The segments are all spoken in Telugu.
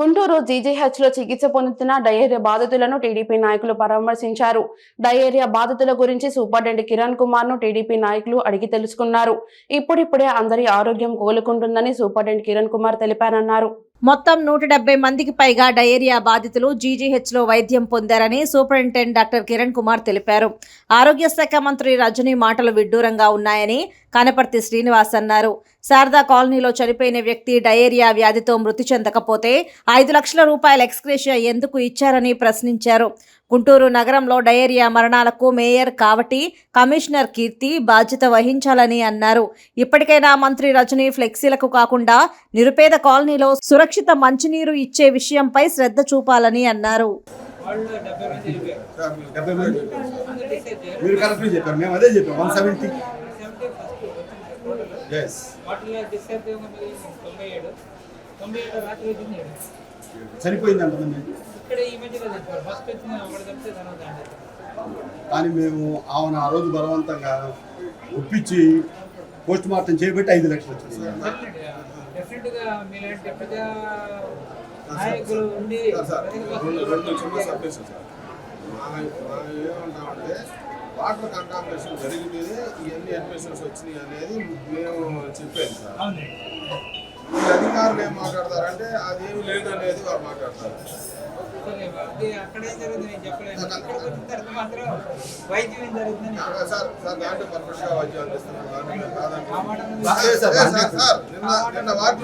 గుంటూరు జీజీహెచ్లో చికిత్స పొందుతున్న డయేరియా బాధితులను టీడీపీ నాయకులు పరామర్శించారు. డయేరియా బాధితుల గురించి సూపరింటెండెంట్ కిరణ్ కుమార్ను టీడీపీ నాయకులు అడిగి తెలుసుకున్నారు. ఇప్పుడిప్పుడే అందరి ఆరోగ్యం కోలుకుంటుందని సూపరింటెండెంట్ కిరణ్ కుమార్ తెలిపారన్నారు. మొత్తం నూట డెబ్బై మందికి పైగా డయేరియా బాధితులు జీజీహెచ్లో వైద్యం పొందారని సూపరింటెండెంట్ డాక్టర్ కిరణ్ కుమార్ తెలిపారు. ఆరోగ్య శాఖ మంత్రి రజనీ మాటలు విడ్డూరంగా ఉన్నాయని కనపర్తి శ్రీనివాస్ అన్నారు. శారదా కాలనీలో చనిపోయిన వ్యక్తి డయేరియా వ్యాధితో మృతి చెందకపోతే ఐదు లక్షల రూపాయల ఎక్స్క్రేషియా ఎందుకు ఇచ్చారని ప్రశ్నించారు. గుంటూరు నగరంలో డయేరియా మరణాలకు మేయర్ కావటి కమిషనర్ కీర్తి బాధ్యత వహించాలని అన్నారు. ఇప్పటికైనా మంత్రి రజనీ ఫ్లెక్సీలకు కాకుండా నిరుపేద కాలనీలో సురక్షిత మంచినీరు ఇచ్చే విషయంపై శ్రద్ధ చూపాలని అన్నారు. చనిపోయింది అంతమంది కానీ మేము ఆమెను ఆ రోజు బలవంతంగా ఒప్పించి పోస్ట్ మార్టం చేయబట్టి ఐదు లక్షలు వచ్చింది. ఏమంటామంటే వాటర్ కంటామినేషన్ జరిగితేనే ఇవన్నీ అడ్మిషన్స్ వచ్చినాయి అనేది మేము చెప్పాను సార్. ఈ అధికారులు ఏం మాట్లాడతారంటే అదేమి లేదు అనేది వారు మాట్లాడతారు. అది అక్కడ ఏం జరుగుతుంది వచ్చిన తర్వాత మాత్రం వైద్యం ఏం సార్ వైద్యం సార్,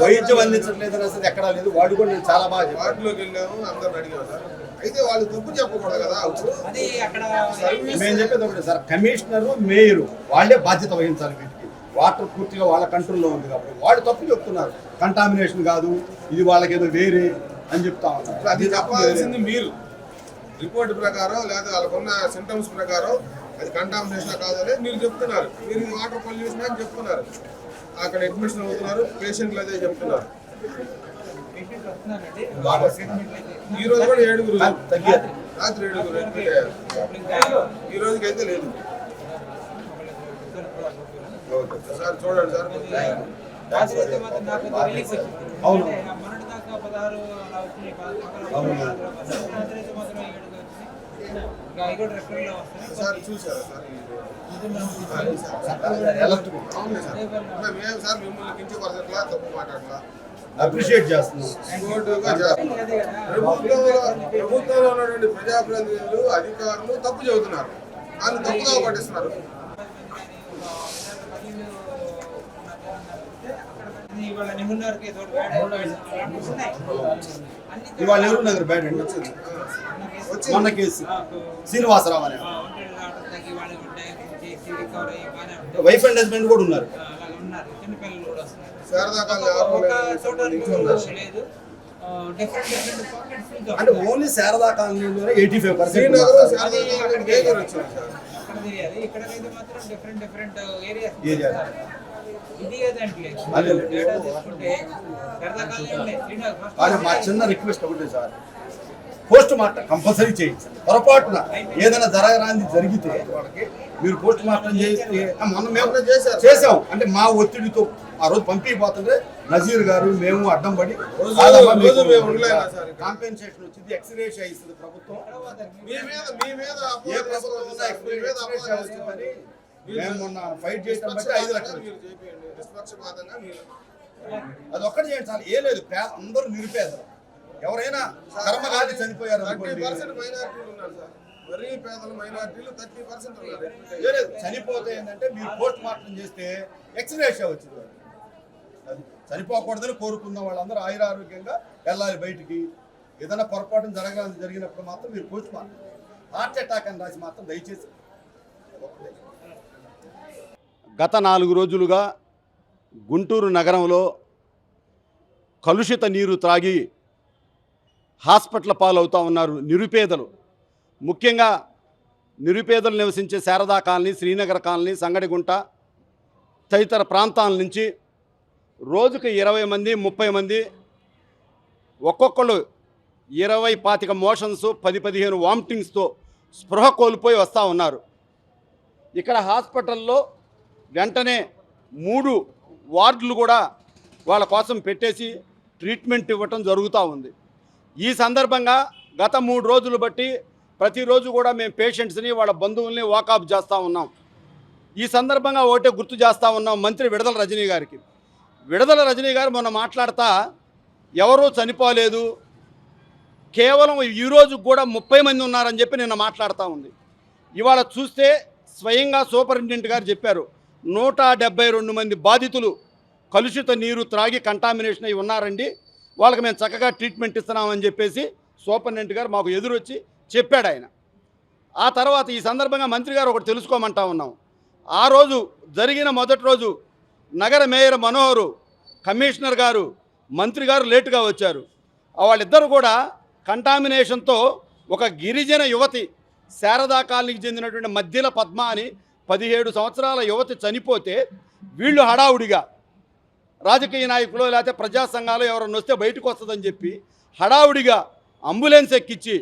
వైద్యం అందించట్లేదు అసలు ఎక్కడ లేదు వాడు కూడా నేను చాలా బాగా వాటిలోకి వెళ్ళాము అందరం అడిగారు సార్ అయితే వాళ్ళు తప్పు చెప్పకూడదు కదా ఇప్పుడు అది అక్కడ మేము చెప్పేది సార్ కమిషనర్ మేయర్ వాళ్ళే బాధ్యత వహించాలి వీటికి వాటర్ పూర్తిగా వాళ్ళ కంట్రోల్లో ఉంది కాబట్టి వాళ్ళు తప్పు చెప్తున్నారు. కంటామినేషన్ కాదు. ఇది వాళ్ళకేదో వేరే. అని చెప్తా అది చెప్పాల్సింది మీరు. రిపోర్ట్ ప్రకారం లేదా వాళ్ళకున్న సింటమ్స్ ప్రకారం అది కంటామినేషన్ కాదని మీరు చెప్తున్నారు. మీరు ఇది వాటర్ పొల్యూషన్ అని చెప్తున్నారు. అక్కడ అడ్మిషన్ అవుతున్నారు పేషెంట్లు అదే చెప్తున్నారు. ఈ రోజు కూడా ఏడుగురు రాత్రి ఏడుగురు ఈ రోజుకి అయితే లేదు. ఓకే సార్ చూడండి సార్. అవును. సార్ చూసారా సార్? మేము సార్ మిమ్మల్ని తప్పు మాట్లాడట్లా. అప్రిషియేట్ చేస్తున్నాం. ప్రభుత్వంలో ఉన్నటువంటి ప్రజాప్రతినిధులు అధికారులు తప్పు చెబుతున్నారు. వాళ్ళు తప్పుగా పట్టిస్తున్నారు ఇవాళ నిమున్నారు కేసు ఒకటి వేడ అలాంటివి ఉన్నాయి అన్ని ఇవాళ ఎవరు నగర్ బ్యాడ్ అండి కేసు మొన్న కేసు. శ్రీనివాసరావు అనే వైఫ్ అండ్ హస్బెండ్ కూడా ఉన్నారు. అంటే only Sharada కాలనీలోనే eighty five percent Srinagar Sharada colony Dagar వచ్చింది సార్ అక్కడ తెలియాలి. ఇక్కడైతే మాత్రం డిఫరెంట్ డిఫరెంట్ ఏరియాస్ కానీ మా చిన్న రిక్వెస్ట్ ఒకటే సార్. పోస్ట్ మార్టం కంపల్సరీ చేయించాలి పొరపాటున ఏదైనా జరగరాంది జరిగితే మీరు పోస్ట్ మార్టం చేస్తే ఆ, మొన్న మేము. చేసాం అంటే మా ఒత్తిడితో ఆ రోజు పంపిపోతుంటే నజీర్ గారు మేము అడ్డం పడి. కాంపెన్సేషన్ వచ్చింది ఎక్స్రేష్ ఇస్తుంది ప్రభుత్వం. మీ మీద మీ మీద ఏ ప్రభుత్వం మేము మొన్న ఫైట్ బట్టి ఐదు లక్షలు అది ఒక్కటి చేయండి చాలు. ఏ లేదు. అందరూ నిరుపేదలు. ఎవరైనా కర్మగాలి చనిపోయారు పర్సెంట్ మైనార్టీలు ఉన్నారు సార్. మరీ పేదలు మైనార్టీలు థర్టీ పర్సెంట్ ఉన్నారు. ఏ లేదు. చనిపోతే ఏంటంటే మీరు పోస్ట్ మార్టం చేస్తే ఎక్స్రేషియా వచ్చింది. అది చనిపోకూడదని కోరుకున్న వాళ్ళందరూ ఆయురారోగ్యంగా వెళ్ళాలి బయటికి. ఏదైనా పొరపాటు జరగాలి జరిగినప్పుడు మాత్రం మీరు పోస్ట్ మార్టం హార్ట్ అటాక్ అని రాసి మాత్రం దయచేసి గత నాలుగు రోజులుగా గుంటూరు నగరంలో కలుషిత నీరు త్రాగి హాస్పిటల్ పాలవుతూ ఉన్నారు నిరుపేదలు. ముఖ్యంగా నిరుపేదలు నివసించే శారదా కాలనీ శ్రీనగర్ కాలనీ సంగడిగుంట తదితర ప్రాంతాల నుంచి రోజుకు ఇరవై మంది ముప్పై మంది ఒక్కొక్కళ్ళు ఇరవై పాతిక మోషన్స్ పది పదిహేను వామిటింగ్స్తో స్పృహ కోల్పోయి వస్తూ ఉన్నారు. ఇక్కడ హాస్పిటల్లో వెంటనే మూడు వార్డులు కూడా వాళ్ళ కోసం పెట్టేసి ట్రీట్మెంట్ ఇవ్వటం జరుగుతూ ఉంది. ఈ సందర్భంగా గత మూడు రోజులు బట్టి ప్రతిరోజు కూడా మేము పేషెంట్స్ని వాళ్ళ బంధువుల్ని వాకప్ చేస్తూ ఉన్నాం. ఈ సందర్భంగా ఒకటే గుర్తు చేస్తూ ఉన్నాం మంత్రి విడదల రజనీ గారికి. విడదల రజనీ గారు మొన్న మాట్లాడతా ఎవరూ చనిపోలేదు కేవలం ఈ కూడా ముప్పై మంది ఉన్నారని చెప్పి నిన్న మాట్లాడుతూ ఉంది. ఇవాళ చూస్తే స్వయంగా సూపరింటెండెంట్ గారు చెప్పారు నూట డెబ్బై రెండు మంది బాధితులు కలుషిత నీరు త్రాగి కంటామినేషన్ అయి ఉన్నారండి. వాళ్ళకి మేము చక్కగా ట్రీట్మెంట్ ఇస్తున్నామని చెప్పేసి సూపరింటెండెంట్ గారు మాకు ఎదురొచ్చి చెప్పాడు ఆయన. ఆ తర్వాత ఈ సందర్భంగా మంత్రి గారు ఒకటి తెలుసుకోమంటా ఉన్నాం. ఆ రోజు జరిగిన మొదటి రోజు నగర మేయర్ మనోహరు కమిషనర్ గారు మంత్రి గారు లేటుగా వచ్చారు. వాళ్ళిద్దరు వాళ్ళిద్దరూ కూడా కంటామినేషన్తో ఒక గిరిజన యువతి శారదా కాలనీకి చెందినటువంటి మధ్యల పద్మ అని పదిహేడు సంవత్సరాల యువతి చనిపోతే వీళ్ళు హడావుడిగా రాజకీయ నాయకులు లేకపోతే ప్రజా సంఘాలు ఎవరన్నా వస్తే బయటకు వస్తుందని చెప్పి హడావుడిగా అంబులెన్స్ ఎక్కించి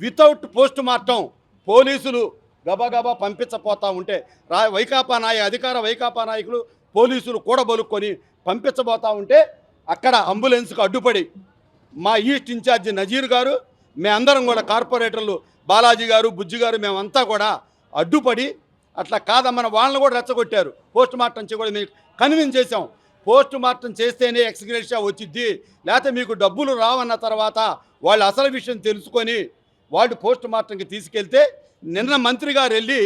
వితౌట్ పోస్ట్ మార్టం పోలీసులు గబగబా పంపించపోతా ఉంటే రా వైకాపా నాయ అధికార వైకాపా నాయకులు పోలీసులు కూడబలుక్కొని పంపించబోతా ఉంటే అక్కడ అంబులెన్స్కు అడ్డుపడి మా ఈస్ట్ ఇన్ఛార్జి నజీర్ గారు మేమందరం కూడా కార్పొరేటర్లు బాలాజీ గారు బుజ్జి గారు మేమంతా కూడా అడ్డుపడి అట్లా కాదమ్మన వాళ్ళని కూడా రెచ్చగొట్టారు. పోస్ట్ మార్టం కూడా మీకు కన్విన్స్ చేసాం పోస్ట్ మార్టం చేస్తేనే ఎక్స్గ్రేషియా వచ్చిద్ది. లేకపోతే మీకు డబ్బులు రావన్న తర్వాత వాళ్ళు అసలు విషయం తెలుసుకొని వాళ్ళు పోస్ట్ మార్టంకి తీసుకెళ్తే నిన్న మంత్రి గారు వెళ్ళి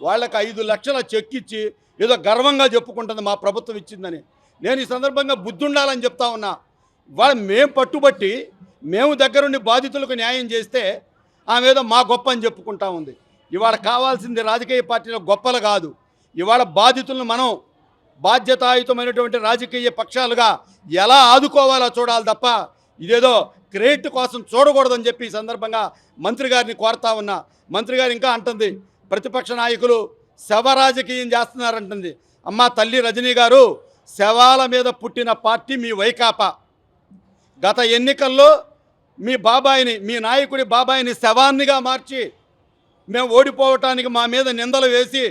వాళ్ళకి ఐదు లక్షల చెక్ ఇచ్చి ఏదో గర్వంగా చెప్పుకుంటుంది మా ప్రభుత్వం ఇచ్చిందని. నేను ఈ సందర్భంగా బుద్ధుండాలని చెప్తా ఉన్నా. వాళ్ళ మేము పట్టుబట్టి మేము దగ్గరుండి బాధితులకు న్యాయం చేస్తే ఆమె ఏదో మా గొప్ప అని చెప్పుకుంటా ఉంది. ఇవాళ కావాల్సింది రాజకీయ పార్టీల గొప్పలు కాదు. ఇవాళ బాధితులను మనం బాధ్యతాయుతమైనటువంటి రాజకీయ పక్షాలుగా ఎలా ఆదుకోవాలో చూడాలి తప్ప ఇదేదో క్రెడిట్ కోసం చూడకూడదని చెప్పి ఈ సందర్భంగా మంత్రి గారిని కోరుతా ఉన్నా. మంత్రి గారు ఇంకా అంటుంది ప్రతిపక్ష నాయకులు శవ రాజకీయం చేస్తున్నారంటుంది. అమ్మ తల్లి రజనీ గారు శవాల మీద పుట్టిన పార్టీ మీ వైకాపా. గత ఎన్నికల్లో మీ బాబాయిని మీ నాయకుడి బాబాయిని శవాన్నిగా మార్చి మేము ఓడిపోవటానికి మా మీద నిందలు వేసి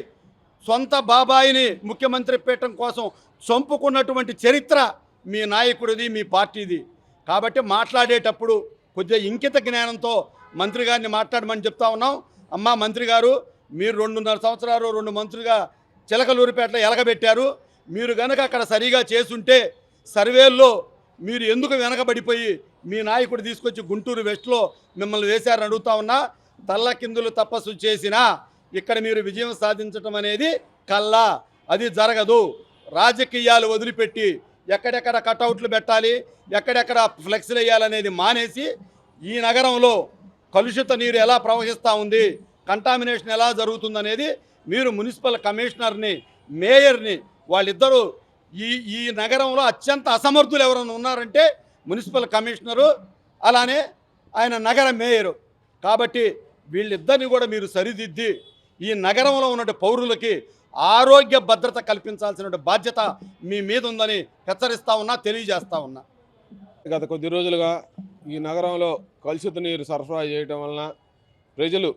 సొంత బాబాయిని ముఖ్యమంత్రి పీఠం కోసం చంపుకున్నటువంటి చరిత్ర మీ నాయకుడిది మీ పార్టీది. కాబట్టి మాట్లాడేటప్పుడు కొద్దిగా ఇంకిత జ్ఞానంతో మంత్రి గారిని మాట్లాడమని చెప్తా ఉన్నాం. అమ్మా మంత్రి గారు మీరు రెండున్నర సంవత్సరాలు రెండు మంత్రులుగా చిలకలూరిపేటలో ఎలగబెట్టారు. మీరు గనక అక్కడ సరిగా చేసుంటే సర్వేల్లో మీరు ఎందుకు వెనకబడిపోయి మీ నాయకుడు తీసుకొచ్చి గుంటూరు వెస్ట్లో మిమ్మల్ని వేశారని అడుగుతా ఉన్నా. తల్లకిందులు తపస్సు చేసినా ఇక్కడ మీరు విజయం సాధించటం అనేది కల్లా. అది జరగదు. రాజకీయాలు వదిలిపెట్టి ఎక్కడెక్కడ కటౌట్లు పెట్టాలి ఎక్కడెక్కడ ఫ్లెక్స్లు వేయాలనేది మానేసి ఈ నగరంలో కలుషిత నీరు ఎలా ప్రవహిస్తూ ఉంది కంటామినేషన్ ఎలా జరుగుతుందనేది మీరు మున్సిపల్ కమిషనర్ని మేయర్ని వాళ్ళిద్దరూ ఈ ఈ నగరంలో అత్యంత అసమర్థులు ఎవరైనా ఉన్నారంటే మున్సిపల్ కమిషనరు అలానే ఆయన నగర మేయరు. కాబట్టి వీళ్ళిద్దరిని కూడా మీరు సరిదిద్ది ఈ నగరంలో ఉన్న పౌరులకి ఆరోగ్య భద్రత కల్పించాల్సిన బాధ్యత మీ మీద ఉందని హెచ్చరిస్తా ఉన్నా తెలియజేస్తా ఉన్నా. గత కొద్ది రోజులుగా ఈ నగరంలో కలుషిత నీరు సరఫరా చేయటం వలన ప్రజలు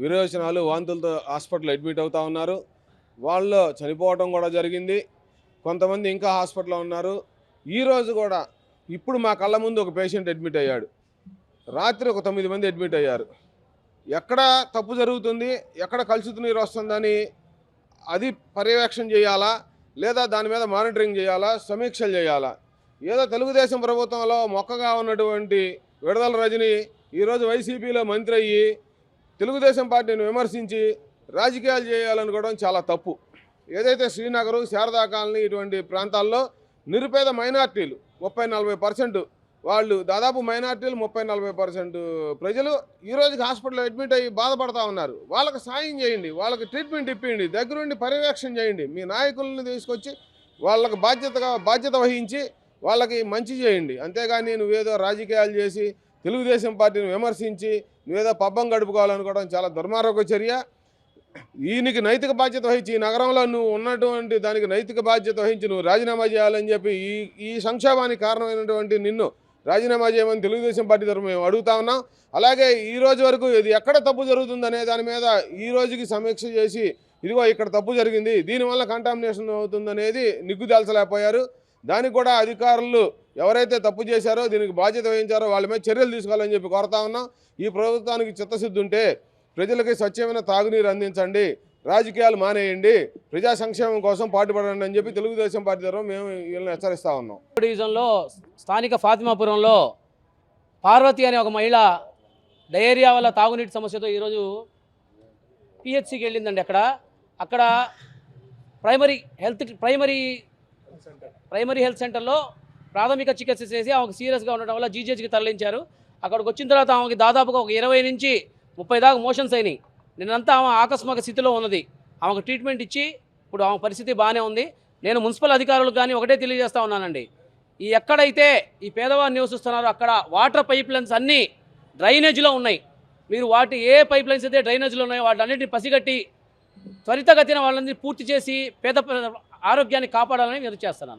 విరోచనాలు వాంతులతో హాస్పిటల్ అడ్మిట్ అవుతూ ఉన్నారు. వాళ్ళు చనిపోవటం కూడా జరిగింది. కొంతమంది ఇంకా హాస్పిటల్లో ఉన్నారు. ఈరోజు కూడా ఇప్పుడు మా కళ్ళ ముందు ఒక పేషెంట్ అడ్మిట్ అయ్యాడు. రాత్రి ఒక తొమ్మిది మంది అడ్మిట్ అయ్యారు. ఎక్కడ తప్పు జరుగుతుంది ఎక్కడ కలుషిత నీరు వస్తుందని అది పర్యవేక్షణ చేయాలా లేదా దాని మీద మానిటరింగ్ చేయాలా సమీక్షలు చేయాలా? ఏదో తెలుగుదేశం ప్రభుత్వంలో మొక్కగా ఉన్నటువంటి విడదల రజని ఈరోజు వైసీపీలో మంత్రి అయ్యి తెలుగుదేశం పార్టీని విమర్శించి రాజకీయాలు చేయాలనుకోవడం చాలా తప్పు. ఏదైతే శ్రీనగరు శారదా కాలనీ ఇటువంటి ప్రాంతాల్లో నిరుపేద మైనార్టీలు ముప్పై నలభై పర్సెంట్ వాళ్ళు దాదాపు మైనార్టీలు ముప్పై నలభై పర్సెంట్ ప్రజలు ఈ రోజుకి హాస్పిటల్లో అడ్మిట్ అయ్యి బాధపడతా ఉన్నారు. వాళ్ళకి సాయం చేయండి వాళ్ళకి ట్రీట్మెంట్ ఇప్పిండి దగ్గరుండి పర్యవేక్షణ చేయండి. మీ నాయకులను తీసుకొచ్చి వాళ్ళకి బాధ్యతగా బాధ్యత వహించి వాళ్ళకి మంచి చేయండి. అంతేగాని నువ్వేదో రాజకీయాలు చేసి తెలుగుదేశం పార్టీని విమర్శించి నువ్వేదో పబ్బం గడుపుకోవాలనుకోవడం చాలా దుర్మార్గ చర్య. ఈయనకి నైతిక బాధ్యత వహించి ఈ నగరంలో నువ్వు ఉన్నటువంటి దానికి నైతిక బాధ్యత వహించి నువ్వు రాజీనామా చేయాలని చెప్పి ఈ ఈ సంక్షేమానికి కారణమైనటువంటి నిన్ను రాజీనామా చేయమని తెలుగుదేశం పార్టీ తరఫున మేము అడుగుతా ఉన్నాం. అలాగే ఈ రోజు వరకు ఇది ఎక్కడ తప్పు జరుగుతుందనే దాని మీద ఈ రోజుకి సమీక్ష చేసి ఇదిగో ఇక్కడ తప్పు జరిగింది దీనివల్ల కంటామినేషన్ అవుతుందనేది నిగ్గుదాల్చలేకపోయారు. దానికి కూడా అధికారులు ఎవరైతే తప్పు చేశారో దీనికి బాధ్యత వహించారో వాళ్ళ మీద చర్యలు తీసుకోవాలని చెప్పి కోరుతా ఉన్నాం. ఈ ప్రభుత్వానికి చిత్తశుద్ధి ఉంటే ప్రజలకి స్వచ్ఛమైన తాగునీరు అందించండి. రాజకీయాలు మానేయండి ప్రజా సంక్షేమం కోసం పాటుపడండి అని చెప్పి తెలుగుదేశం పార్టీ తరఫున మేము వీళ్ళని హెచ్చరిస్తా ఉన్నాం. డివిజన్లో స్థానిక ఫాతిమాపురంలో పార్వతి అనే ఒక మహిళ డయేరియా వల్ల తాగునీటి సమస్యతో ఈరోజు పిహెచ్సికి వెళ్ళిందండి అక్కడ. అక్కడ primary health primary primary health సెంటర్లో ప్రాథమిక చికిత్స చేసి ఆమెకు సీరియస్గా ఉండడం వల్ల జీజేజీకి తరలించారు. అక్కడికి వచ్చిన తర్వాత ఆమెకి దాదాపుగా ఒక ఇరవై నుంచి ముప్పై దాకా మోషన్స్ అయినాయి. నిన్నంతా ఆమె ఆకస్మిక స్థితిలో ఉన్నది. ఆమెకు ట్రీట్మెంట్ ఇచ్చి ఇప్పుడు ఆమె పరిస్థితి బాగానే ఉంది. నేను మున్సిపల్ అధికారులకు కానీ ఒకటే తెలియజేస్తూ ఉన్నానండి. ఈ ఎక్కడైతే ఈ పేదవారు నివసిస్తున్నారో అక్కడ వాటర్ పైప్ లైన్స్ అన్నీ డ్రైనేజ్లో ఉన్నాయి. మీరు వాటి ఏ పైప్ లైన్స్ అయితే డ్రైనేజ్లో ఉన్నాయో వాటిలన్నింటినీ పసిగట్టి త్వరితగతిన వాళ్ళని పూర్తి చేసి పేద ప్ర- ఆరోగ్యాన్ని కాపాడాలని మీరు చేస్తున్నాను.